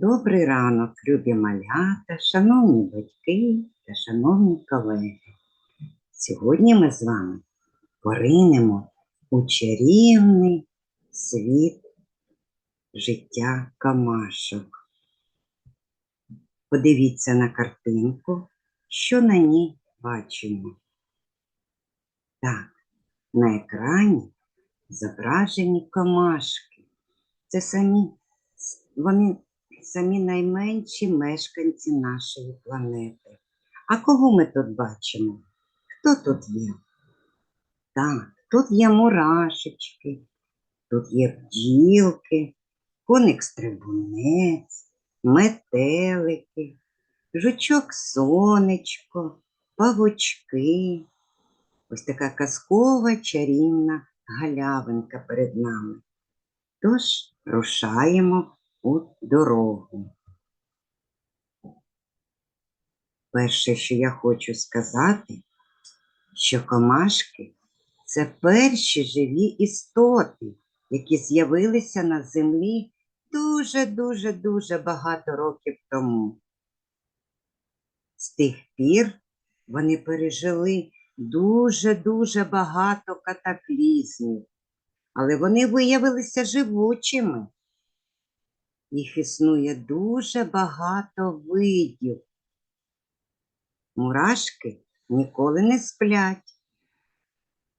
Добрий ранок, любі малята, шановні батьки та шановні колеги. Сьогодні ми з вами поринемо у чарівний світ життя камашок. Подивіться на картинку, що на ній бачимо. Так, на екрані зображені камашки. Це самі вони самі найменші мешканці нашої планети. А кого ми тут бачимо? Хто тут є? Так, тут є мурашечки, тут є бджілки, коник-стрибунець, метелики, жучок сонечко, павучки. Ось така казкова чарівна галявинка перед нами. Тож рушаємо у дорогу. Перше, що я хочу сказати, що комашки це перші живі істоти, які з'явилися на землі дуже-дуже дуже багато років тому. З тих пір вони пережили дуже-дуже багато катаклізмів, але вони виявилися живучими. Їх існує дуже багато видів. Мурашки ніколи не сплять.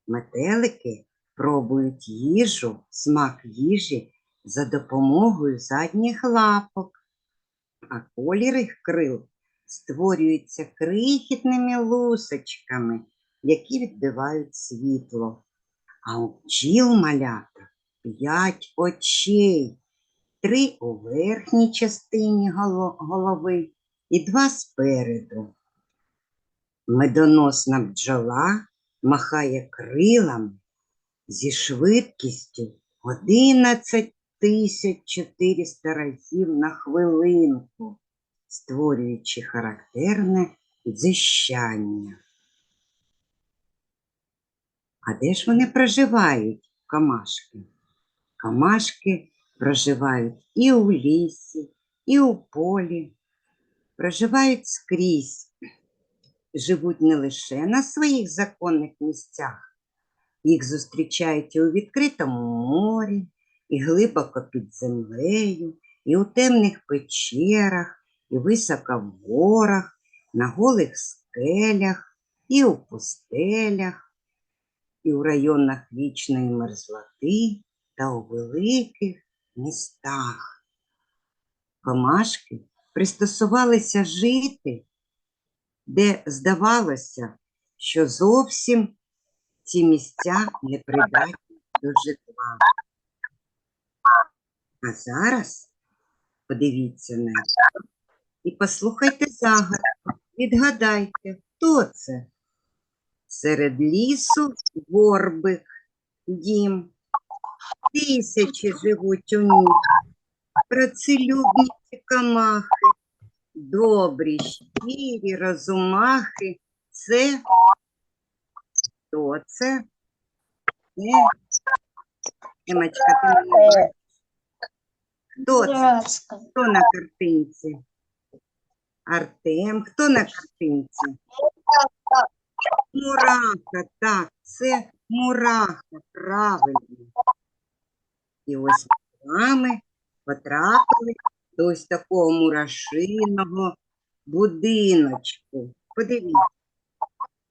Метелики пробують їжу, смак їжі за допомогою задніх лапок, а колір їх крил створюється крихітними лусочками, які відбивають світло. А у бджіл малята п'ять очей три у верхній частині голови і два спереду. Медоносна бджола махає крилами зі швидкістю 11 400 разів на хвилинку, створюючи характерне дзищання. А де ж вони проживають, камашки? Камашки проживають і у лісі, і у полі, проживають скрізь, живуть не лише на своїх законних місцях, їх зустрічають і у відкритому морі, і глибоко під землею, і у темних печерах, і високо в горах, на голих скелях, і у пустелях, і у районах вічної мерзлоти та у великих містах. Комашки пристосувалися жити, де здавалося, що зовсім ці місця не придатні до житла. А зараз подивіться на і послухайте загадку. Відгадайте, хто це? Серед лісу горбик, дім. Тисячі живуть у ній, працелюбні камахи, добрі, щирі, розумахи. Це хто це? Це Емочка, ти бачиш? Хто це? Хто на картинці? Артем. Хто на картинці? Мураха, так, це мураха, правильно. І ось з вами потрапили до ось такого мурашиного будиночку. Подивіться,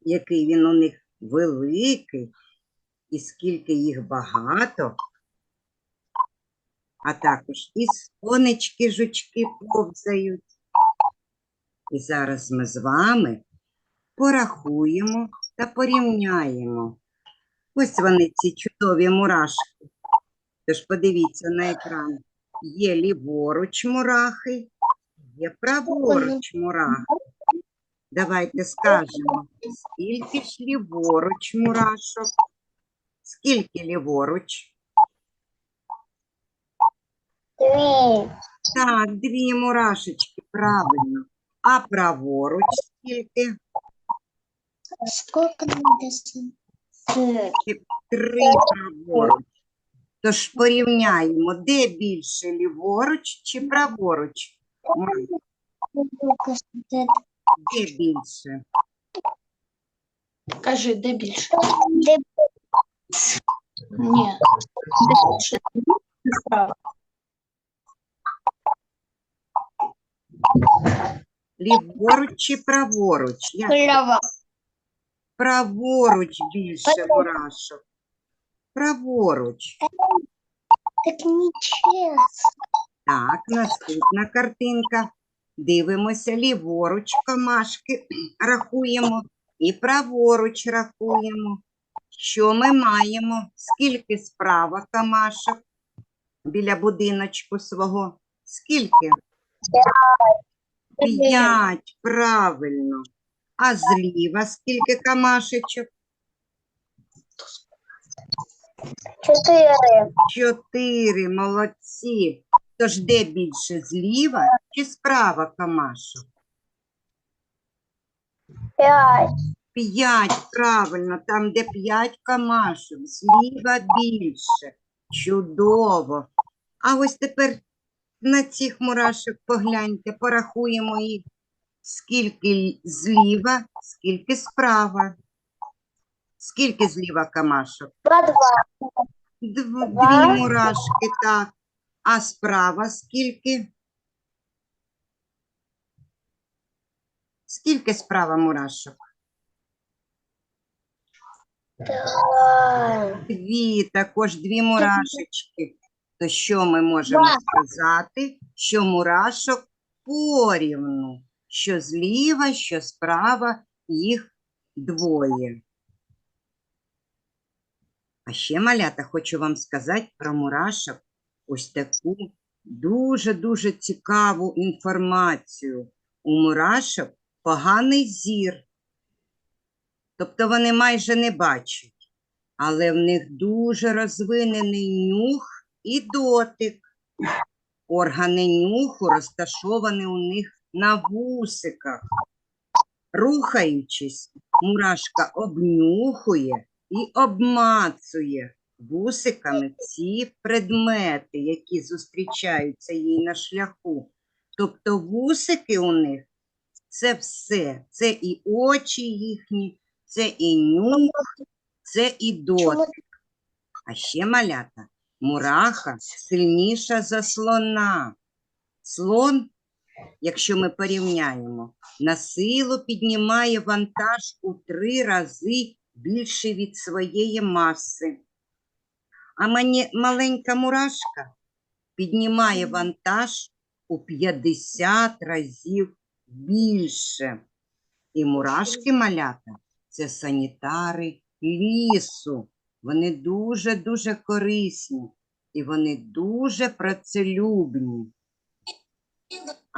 який він у них великий, і скільки їх багато. А також і сонечки, жучки повзають. І зараз ми з вами порахуємо та порівняємо. Ось вони, ці чудові мурашки. Тож подивіться на екран. Є ліворуч мурахи, є праворуч мурахи. Давайте скажемо, скільки ж ліворуч мурашок? Скільки ліворуч? Три. Так, дві мурашечки, правильно. А праворуч скільки? Сколько надо? с- Три. Три праворуч. Тож порівняємо, де більше ліворуч чи праворуч? Де більше? Кажи, де більше? де Ні. Де більше? Справа. Ліворуч чи праворуч? Як? Праворуч більше мурашок. Праворуч. Так нечесно. Так, наступна картинка. Дивимося ліворуч камашки рахуємо і праворуч рахуємо. Що ми маємо? Скільки справа камашок біля будиночку свого? Скільки? П'ять, правильно. А зліва скільки камашечок? Чотири. Чотири, молодці. Тож де більше зліва чи справа камашок? П'ять. П'ять, правильно, там, де п'ять камашок, зліва більше. Чудово. А ось тепер на цих мурашок погляньте, порахуємо їх. Скільки зліва, скільки справа. Скільки зліва камашок? Два, два. Дв- Два. Дві мурашки, так. А справа скільки? Скільки справа мурашок? Два. Дві, також дві мурашечки. То що ми можемо Два. сказати? Що мурашок порівну, що зліва, що справа, їх двоє. А ще, малята, хочу вам сказати про мурашок ось таку дуже-дуже цікаву інформацію. У мурашок поганий зір. Тобто вони майже не бачать але в них дуже розвинений нюх і дотик. Органи нюху розташовані у них на вусиках. Рухаючись, мурашка обнюхує і обмацує вусиками ці предмети, які зустрічаються їй на шляху. Тобто вусики у них це все, це і очі їхні, це і нюх, це і дотик. А ще малята, мураха сильніша за слона. Слон, якщо ми порівняємо, на силу піднімає вантаж у три рази більше від своєї маси. А мані- маленька мурашка піднімає вантаж у 50 разів більше. І мурашки малята це санітари лісу. Вони дуже-дуже корисні і вони дуже працелюбні.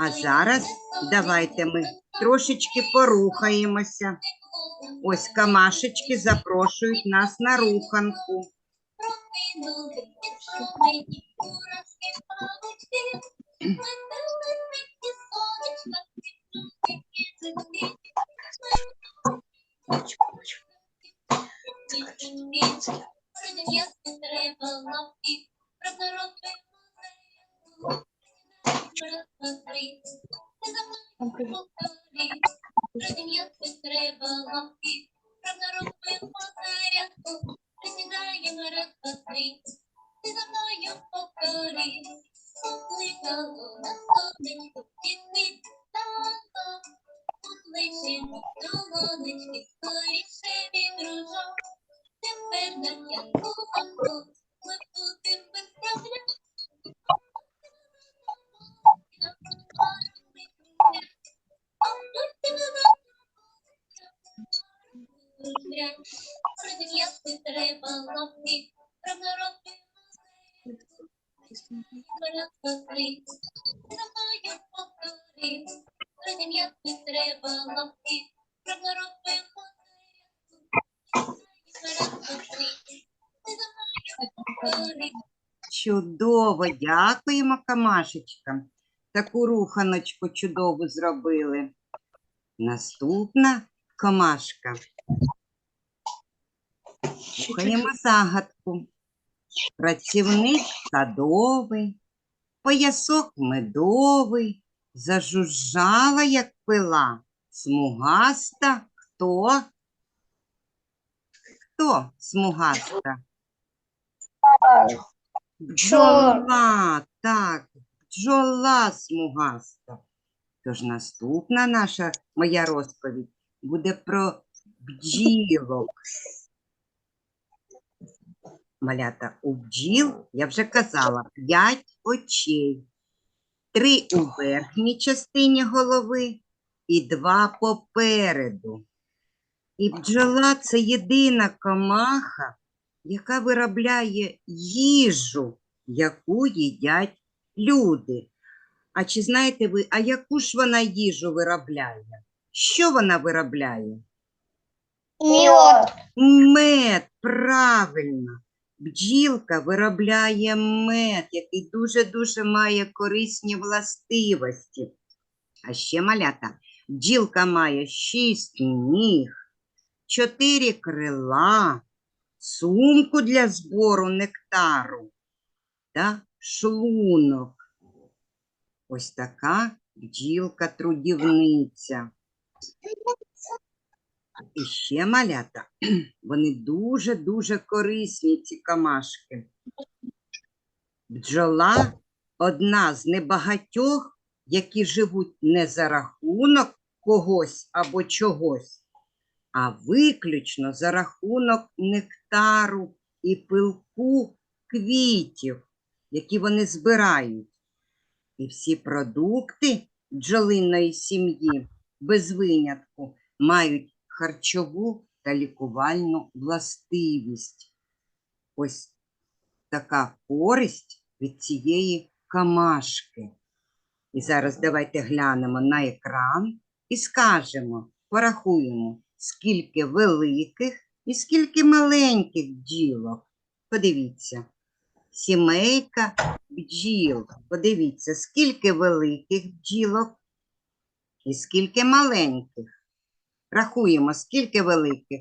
А зараз давайте ми трошечки порухаємося. Ось камашечки запрошують нас на руханку. Лишимо долонечки, скоріше від дружок. Тепер на п'ятку банку ми будем проблем. Родин'яти треба лапки, роки Раз, два, три, за мною повтори. Родин'яти треба лапки, правда повтори. Чудово, дякуємо камашечкам. Таку руханочку чудову зробили. Наступна камашка. Слухаємо загадку. Працівник садовий, поясок медовий, Зажужжала, як пила, смугаста. Хто? Хто смугаста? Бджола, так, бджола смугаста. Тож наступна наша моя розповідь буде про бджілок. Малята, у бджіл, я вже казала, п'ять очей. Три у верхній частині голови і два попереду. І бджола це єдина комаха, яка виробляє їжу, яку їдять люди. А чи знаєте ви, а яку ж вона їжу виробляє? Що вона виробляє? Мед. Мед, правильно. Бджілка виробляє мед, який дуже-дуже має корисні властивості. А ще малята, бджілка має шість ніг, чотири крила, сумку для збору нектару та шлунок. Ось така бджілка-трудівниця. І ще малята, вони дуже-дуже корисні, ці камашки. Бджола одна з небагатьох, які живуть не за рахунок когось або чогось, а виключно за рахунок нектару і пилку квітів, які вони збирають. І всі продукти бджолиної сім'ї без винятку мають харчову та лікувальну властивість. Ось така користь від цієї камашки. І зараз давайте глянемо на екран і скажемо, порахуємо, скільки великих і скільки маленьких бджілок. Подивіться. Сімейка бджіл. Подивіться, скільки великих бджілок і скільки маленьких. Рахуємо, скільки великих.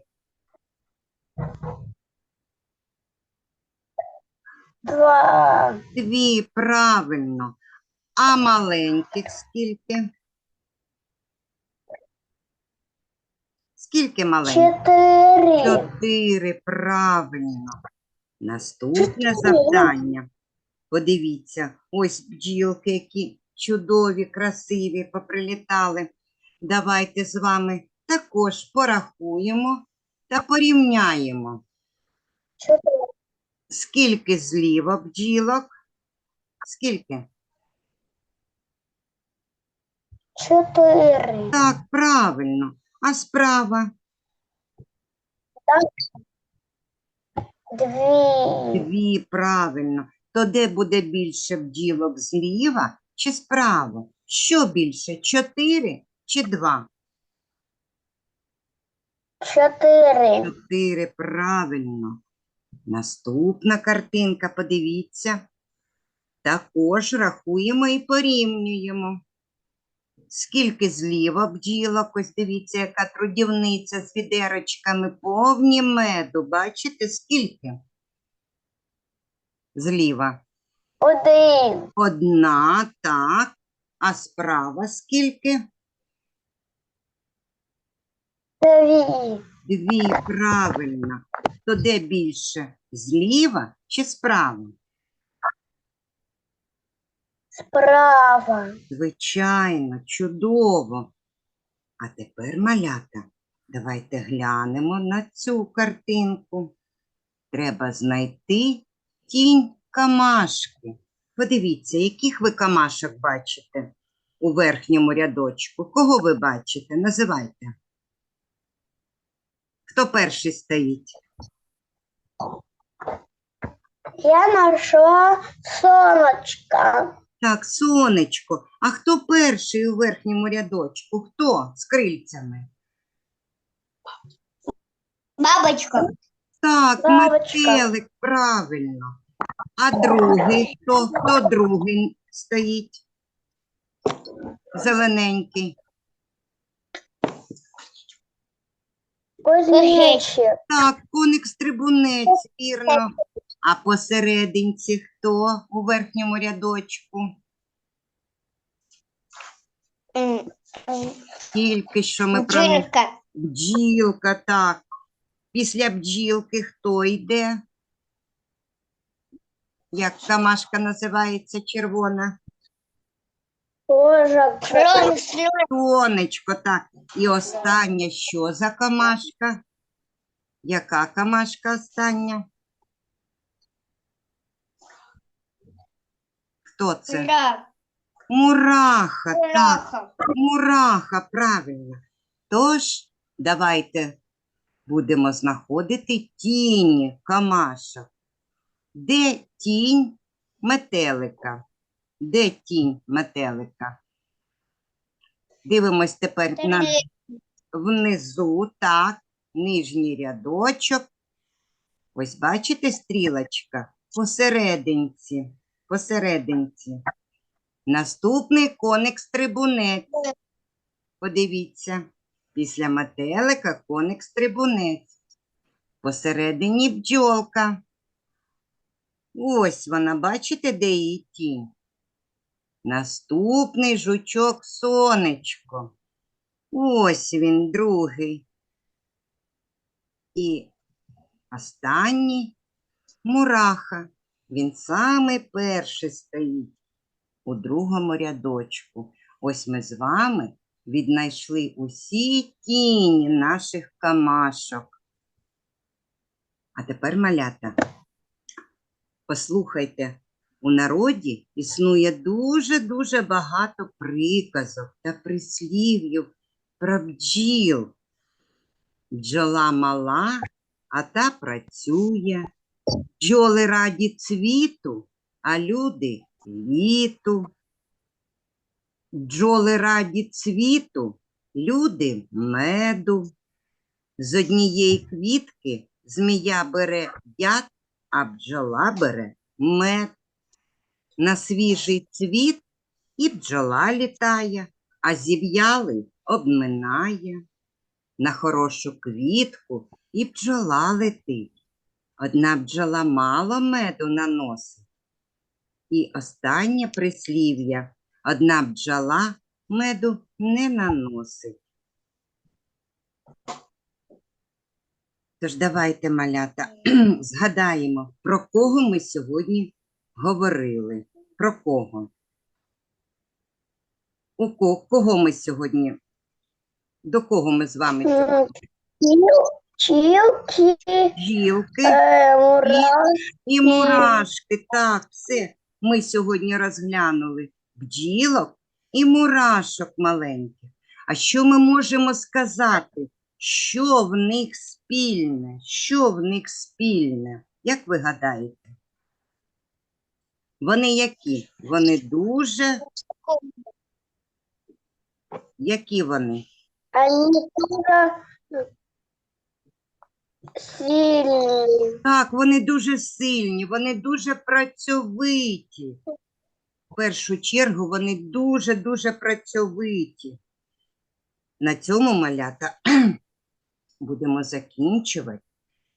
Два. Дві, правильно. А маленьких скільки? Скільки маленьких? Чотири. Чотири, правильно. Наступне завдання. Подивіться, ось бджілки, які чудові, красиві, поприлітали. Давайте з вами також порахуємо та порівняємо. Скільки зліва бджілок? Скільки? Чотири. Так, правильно. А справа? Дві. Дві, правильно. То де буде більше бджілок зліва чи справа? Що більше? Чотири чи два? Чотири. Чотири, правильно. Наступна картинка, подивіться. Також рахуємо і порівнюємо. Скільки зліва бджілок, ось дивіться, яка трудівниця з відерочками повні меду. Бачите, скільки? Зліва. Один. Одна, так. А справа скільки? Дві. Дві, правильно. То де більше? Зліва чи справа? Справа. Звичайно, чудово. А тепер, малята, давайте глянемо на цю картинку. Треба знайти тінь камашки. Подивіться, яких ви камашок бачите у верхньому рядочку. Кого ви бачите? Називайте. Хто перший стоїть? Я знайшла сонечко. Так, сонечко. А хто перший у верхньому рядочку? Хто з крильцями? Бабочка. Так, Бабочка. метелик, правильно. А другий хто? Хто другий стоїть? Зелененький. Кузнечик. Так, коник-стрибунець, вірно. А посерединці хто у верхньому рядочку? Тільки що ми про Бджілка. бджілка, так. Після бджілки хто йде? Як камашка називається червона? Сонечко, так. І остання що за камашка? Яка камашка остання? Хто це? Мураха, так. Мураха, правильно. Тож, давайте будемо знаходити тіні камашок. Де тінь метелика? Де тінь метелика? Дивимось тепер на внизу, так, нижній рядочок. Ось бачите стрілочка? Посерединці, посерединці. Наступний коник-стрибунець. Подивіться, після метелика коник-стрибунець. Посередині бджолка. Ось вона, бачите, де її тінь? Наступний жучок сонечко. Ось він, другий. І останній мураха. Він самий перший стоїть у другому рядочку. Ось ми з вами віднайшли усі тіні наших камашок. А тепер малята. Послухайте, у народі існує дуже-дуже багато приказок та прислів'їв про бджіл. Бджола мала, а та працює. Бджоли раді цвіту, а люди літу. Бджоли раді цвіту, люди меду. З однієї квітки змія бере яд, а бджола бере мед. На свіжий цвіт і бджола літає, а зів'ялий обминає. На хорошу квітку і бджола летить. Одна бджола мало меду наносить. І останнє прислів'я. Одна бджола меду не наносить. Тож давайте, малята, згадаємо, про кого ми сьогодні говорили. Про кого? У кого, кого ми сьогодні? До кого ми з вами сьогодні? Чілки. Жілки Е, мура. і мурашки. Так, все. Ми сьогодні розглянули бджілок і мурашок маленьких. А що ми можемо сказати? Що в них спільне? Що в них спільне? Як ви гадаєте? Вони які? Вони дуже. Які вони? Они тоже сильные. Так, вони дуже сильні, вони дуже працьовиті. В першу чергу вони дуже-дуже працьовиті. На цьому малята будемо закінчувати.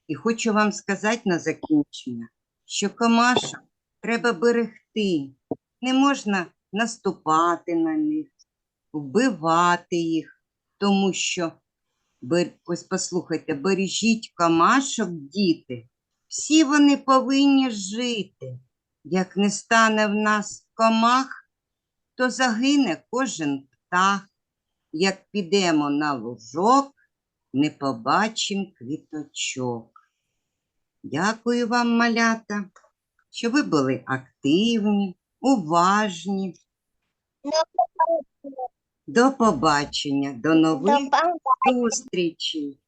І хочу вам сказати на закінчення, що комашок треба берегти. Не можна наступати на них, вбивати їх, тому що Ось послухайте, бережіть камашок, діти. Всі вони повинні жити. Як не стане в нас комах, то загине кожен птах. Як підемо на лужок, не побачим квіточок. Дякую вам, малята, що ви були активні, уважні. До побачення, до нових зустрічей.